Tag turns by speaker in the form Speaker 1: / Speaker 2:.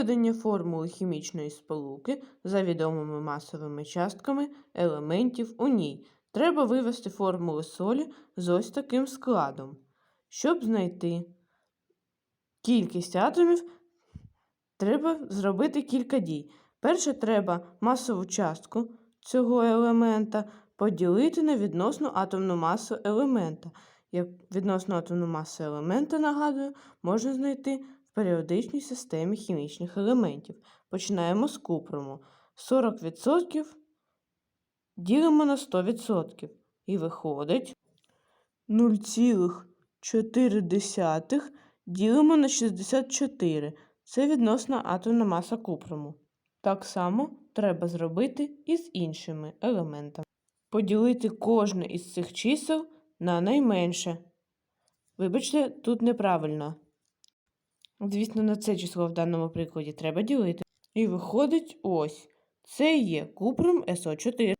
Speaker 1: виведення формули хімічної сполуки за відомими масовими частками елементів у ній. Треба вивести формули солі з ось таким складом. Щоб знайти кількість атомів, треба зробити кілька дій. Перше, треба масову частку цього елемента поділити на відносну атомну масу елемента. Як відносно атомну масу елемента, нагадую, можна знайти в періодичній системі хімічних елементів. Починаємо з купруму. 40% ділимо на 100%. І виходить 0,4 ділимо на 64. Це відносна атомна маса купруму. Так само треба зробити і з іншими елементами. Поділити кожне із цих чисел на найменше. Вибачте, тут неправильно. Звісно, на це число в даному прикладі треба ділити. І виходить ось. Це є купрум СО4.